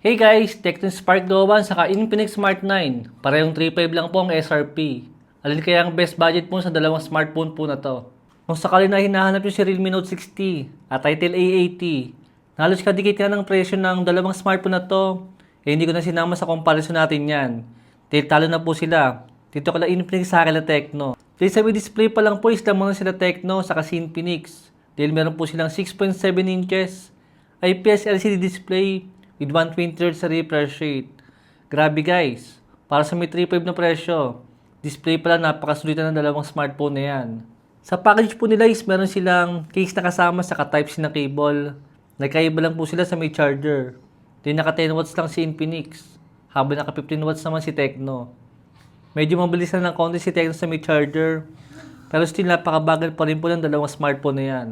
Hey guys, Tecton Spark Go 1 saka Infinix Smart 9. Parehong 3.5 lang po ang SRP. Alin kaya ang best budget po sa dalawang smartphone po na to? Kung sakali na hinahanap yung si Realme Note 60 at Itel A80, halos kadikit ka ng presyo ng dalawang smartphone na to, eh hindi ko na sinama sa comparison natin yan. Dahil talo na po sila. Dito kala Infinix sa akin na Tecno. Dahil sa display pa lang po is lang muna sila Tecno saka si Infinix. Dahil meron po silang 6.7 inches IPS LCD display with 120 Hz sa refresh rate. Grabe guys, para sa may 3.5 na presyo, display pala napakasulitan ng dalawang smartphone na yan. Sa package po nila is meron silang case na kasama sa Type-C na cable. Nagkaiba lang po sila sa may charger. Then naka 10 watts lang si Infinix, habang naka 15 watts naman si Tecno. Medyo mabilis na ng konti si Tecno sa may charger, pero still napakabagal pa rin po ng dalawang smartphone na yan.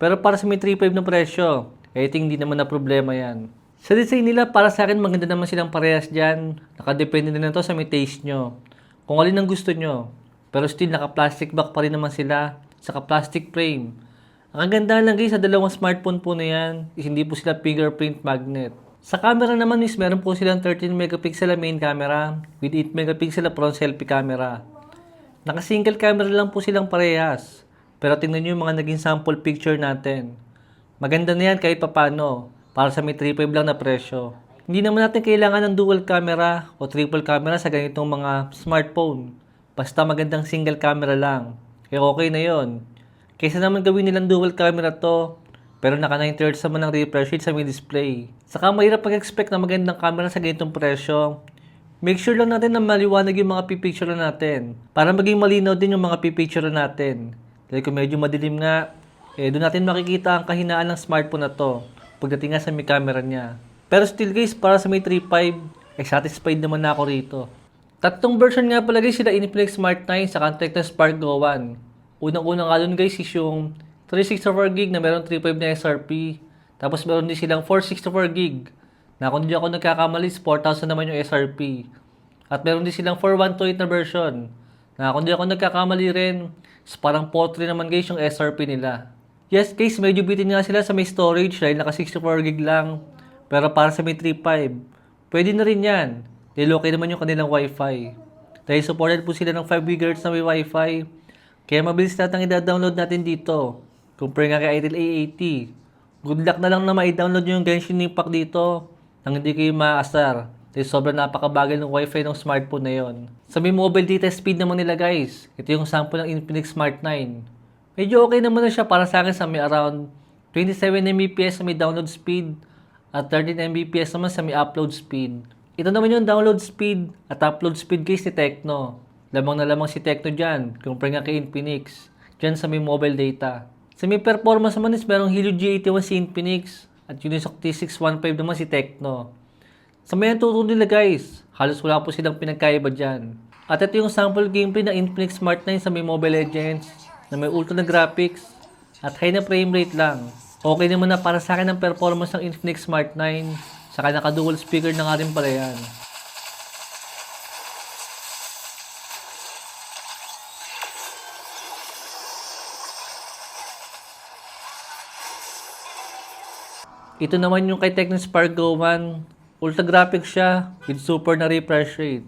Pero para sa may 3.5 na presyo, think hindi naman na problema yan. Sa design nila, para sa akin maganda naman silang parehas dyan. Nakadepende na to sa may taste nyo. Kung alin ang gusto nyo. Pero still, naka-plastic back pa rin naman sila. Saka plastic frame. Ang ganda lang guys sa dalawang smartphone po na yan, is hindi po sila fingerprint magnet. Sa camera naman is meron po silang 13 megapixel na main camera with 8 megapixel na front selfie camera. Naka-single camera lang po silang parehas. Pero tingnan nyo yung mga naging sample picture natin. Maganda na yan kahit papano para sa may 3.5 lang na presyo. Hindi naman natin kailangan ng dual camera o triple camera sa ganitong mga smartphone. Basta magandang single camera lang. Eh okay na yon. Kaysa naman gawin nilang dual camera to, pero naka 9 Hz naman ang refresh rate sa may display. Saka mahirap pag-expect na magandang camera sa ganitong presyo. Make sure lang natin na maliwanag yung mga pipicture natin. Para maging malinaw din yung mga pipicture natin. Dahil kung medyo madilim nga, eh doon natin makikita ang kahinaan ng smartphone na to. Pagdating nga sa may camera niya. Pero still guys, para sa may 3.5, eh satisfied naman na ako rito. Tatlong version nga pala guys sila Infinix Smart 9 sa Tecno Spark Go 1. Unang-unang nga dun guys is yung 364GB na meron 3.5 na SRP. Tapos meron din silang 464GB na kung hindi ako nagkakamali, is 4,000 naman yung SRP. At meron din silang 4128 na version na kung hindi ako nagkakamali rin, parang 4 naman guys yung SRP nila. Yes guys, medyo bitin nga sila sa may storage dahil naka 64GB lang. Pero para sa may 3.5, pwede na rin yan. Okay naman yung kanilang wifi. Dahil supported po sila ng 5 GHz na may wifi. Kaya mabilis natin i-download natin dito. Compare nga kay Itel A80. Good luck na lang na ma-download yung Genshin Impact dito nang hindi kayo maasar. Dahil sobrang napakabagal ng wifi ng smartphone na yon. Sa may mobile data speed naman nila guys, ito yung sample ng Infinix Smart 9. Medyo okay naman na siya para sa akin sa may around 27 Mbps sa may download speed at 13 Mbps naman sa may upload speed. Ito naman yung download speed at upload speed case ni Tecno. Lamang na lamang si Tecno dyan, compare nga kay Infinix, dyan sa may mobile data. Sa may performance naman is merong Helio G81 si Infinix at Unisoc T615 naman si Tecno. Sa may turo nila guys, halos wala po silang pinagkaiba dyan. At ito yung sample gameplay ng Infinix Smart 9 sa may Mobile Legends na may ultra na graphics at high na frame rate lang. Okay naman na para sa akin ang performance ng Infinix Smart 9 saka naka-dual speaker na nga rin pala yan. Ito naman yung kay Tecno Spark Go 1. Ultra graphics siya with super na refresh rate.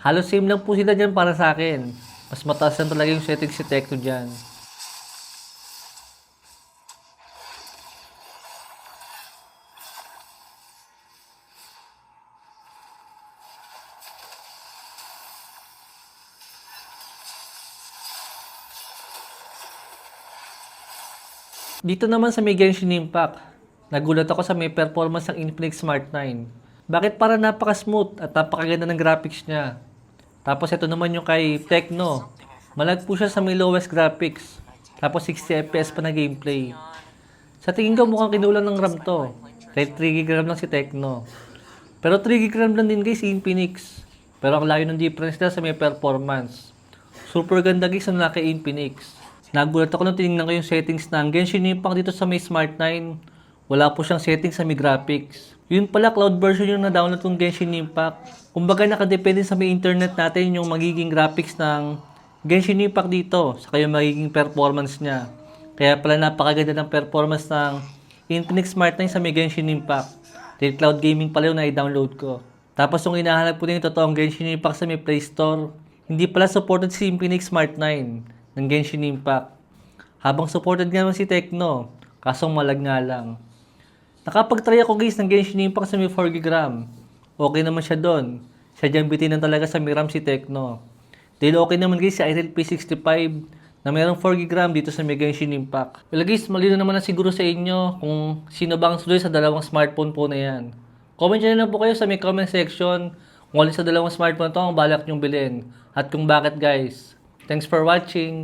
Halos same lang po sila dyan para sa akin. Mas mataas lang talaga yung settings si Tecno dyan. Dito naman sa may Genshin Impact, nagulat ako sa may performance ng Infinix Smart 9. Bakit para napaka-smooth at napakaganda ng graphics niya? Tapos ito naman yung kay Tecno. Malag po siya sa may lowest graphics. Tapos 60 FPS pa na gameplay. Sa tingin ko mukhang kinulang ng RAM to. Kahit 3 GB RAM lang si Tecno. Pero 3 GB RAM lang din guys si Infinix. Pero ang layo ng difference nila sa may performance. Super ganda guys na kay Infinix. Nagulat ako nung tinignan ko yung settings ng Genshin Impact dito sa may Smart 9. Wala po siyang settings sa may graphics. Yun pala, cloud version yung na-download kong Genshin Impact. Kumbaga nakadepende sa may internet natin yung magiging graphics ng Genshin Impact dito. Saka yung magiging performance niya. Kaya pala napakaganda ng performance ng Infinix Smart 9 sa may Genshin Impact. Dahil cloud gaming pala yung na-download ko. Tapos yung hinahanap ko din yung totoong Genshin Impact sa may Play Store, hindi pala supported si Infinix Smart 9 ng Genshin Impact. Habang supported nga naman si Tecno, kasong malag nga lang. Nakapag-try ako guys ng Genshin Impact sa may 4GB RAM. Okay naman siya doon. Siya dyan bitinan talaga sa may RAM si Tecno. Dahil okay naman guys si Itel P65 na mayroong 4GB RAM dito sa may Genshin Impact. Well guys, malino naman na siguro sa inyo kung sino bang suloy sa dalawang smartphone po na yan. Comment nyo na lang po kayo sa may comment section kung alin sa dalawang smartphone to ang balak nyong bilhin at kung bakit guys. Thanks for watching!